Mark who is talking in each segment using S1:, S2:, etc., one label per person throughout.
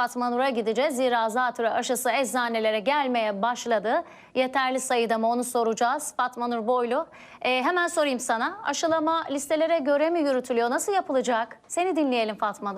S1: Fatma Nur'a gideceğiz. Zira zatürre aşısı eczanelere gelmeye başladı. Yeterli sayıda mı onu soracağız. Fatma Nur Boylu. Ee, hemen sorayım sana. Aşılama listelere göre mi yürütülüyor? Nasıl yapılacak? Seni dinleyelim Fatma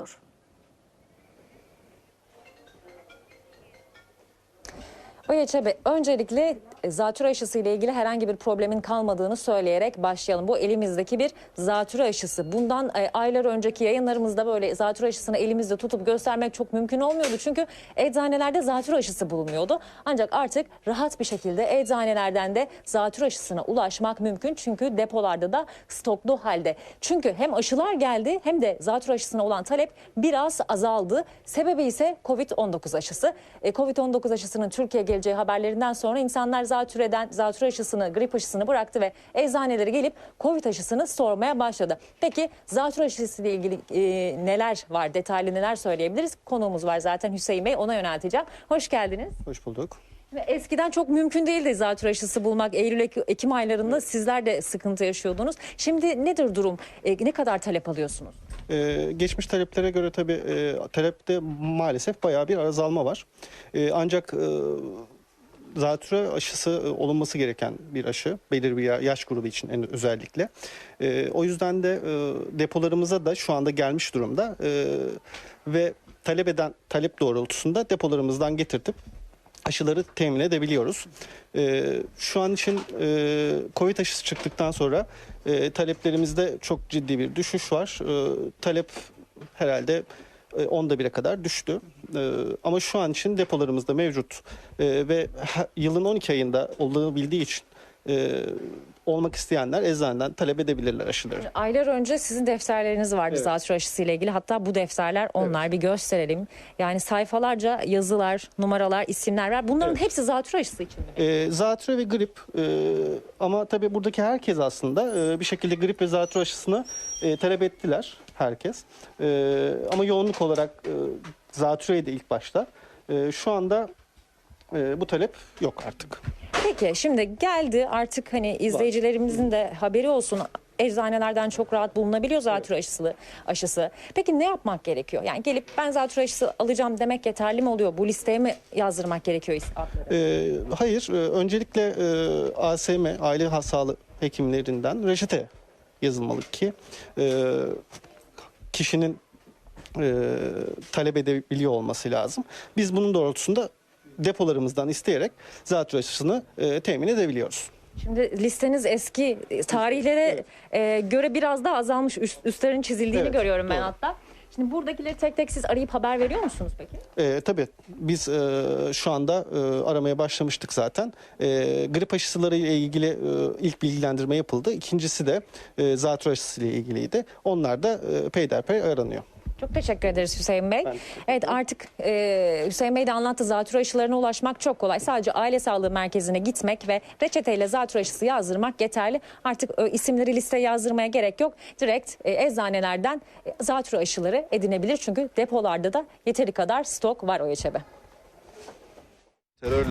S2: Oya Çebe, öncelikle e, zatürre aşısı ile ilgili herhangi bir problemin kalmadığını söyleyerek başlayalım. Bu elimizdeki bir zatürre aşısı. Bundan e, aylar önceki yayınlarımızda böyle zatürre aşısını elimizde tutup göstermek çok mümkün olmuyordu. Çünkü eczanelerde zatürre aşısı bulunmuyordu. Ancak artık rahat bir şekilde eczanelerden de zatürre aşısına ulaşmak mümkün. Çünkü depolarda da stoklu halde. Çünkü hem aşılar geldi hem de zatürre aşısına olan talep biraz azaldı. Sebebi ise Covid-19 aşısı. E, Covid-19 aşısının Türkiye geleceği haberlerinden sonra insanlar zatürreden, zatürre aşısını, grip aşısını bıraktı ve eczanelere gelip Covid aşısını sormaya başladı. Peki zatürre aşısı ile ilgili e, neler var, detaylı neler söyleyebiliriz? Konuğumuz var zaten Hüseyin Bey, ona yönelteceğim. Hoş geldiniz.
S3: Hoş bulduk.
S2: Eskiden çok mümkün değildi zatürre aşısı bulmak. Eylül, Ek- Ekim aylarında sizler de sıkıntı yaşıyordunuz. Şimdi nedir durum? E, ne kadar talep alıyorsunuz?
S3: Ee, geçmiş taleplere göre tabii e, talepte maalesef bayağı bir azalma var. E, ancak e, zatürre aşısı e, olunması gereken bir aşı. Belirli bir ya- yaş grubu için en özellikle. E, o yüzden de e, depolarımıza da şu anda gelmiş durumda. E, ve talep eden talep doğrultusunda depolarımızdan getirtip aşıları temin edebiliyoruz. E, şu an için e, Covid aşısı çıktıktan sonra e, taleplerimizde çok ciddi bir düşüş var. E, talep herhalde onda bire kadar düştü. E, ama şu an için depolarımızda mevcut E, ve yılın 12 ayında olduğunu bildiği için e, olmak isteyenler eczaneden talep edebilirler aşıları.
S2: Aylar önce sizin defterleriniz vardı
S3: Evet.
S2: zatürre aşısı ile ilgili. Hatta bu defterler onlar bir gösterelim. Yani sayfalarca yazılar, numaralar, isimler var. Bunların
S3: Evet.
S2: hepsi zatürre aşısı için mi?
S3: E, zatürre ve grip e, ama tabii buradaki herkes aslında e, bir şekilde grip ve zatürre aşısını e, talep ettiler herkes. E, ama yoğunluk olarak e, zatürreydi ilk başta. E, şu anda e, bu talep yok artık.
S2: Peki şimdi geldi artık hani izleyicilerimizin de haberi olsun. Eczanelerden çok rahat bulunabiliyor zatürre aşısı, aşısı. Peki ne yapmak gerekiyor? Yani gelip ben zatürre aşısı alacağım demek yeterli mi oluyor? Bu listeye mi yazdırmak gerekiyor is- adları?
S3: E, hayır, e, öncelikle e, ASM, aile hastalığı hekimlerinden reçete yazılmalı ki e, kişinin e, talep edebiliyor olması lazım. Biz bunun doğrultusunda depolarımızdan isteyerek zatürre aşısını e, temin edebiliyoruz.
S2: Şimdi listeniz eski tarihlere e, göre biraz daha azalmış. Üst, üstlerin çizildiğini
S3: Evet,
S2: görüyorum ben
S3: doğru.
S2: hatta. Şimdi buradakileri tek tek siz arayıp haber veriyor musunuz peki?
S3: E, tabii biz e, şu anda e, aramaya başlamıştık zaten. E, grip aşıları ile ilgili e, ilk bilgilendirme yapıldı. İkincisi de e, zatürre aşısı ile ilgiliydi. Onlar da e, peyderpey aranıyor.
S2: Çok teşekkür ederiz Hüseyin Bey.
S3: Ben
S2: Evet artık e, Hüseyin Bey de anlattı zatürre aşılarına ulaşmak çok kolay. Sadece aile sağlığı merkezine gitmek ve reçeteyle zatürre aşısı yazdırmak yeterli. Artık e, isimleri listeye yazdırmaya gerek yok. Direkt e, eczanelerden e, zatürre aşıları edinebilir. Çünkü depolarda da yeteri kadar stok var o Çebe.
S4: Terör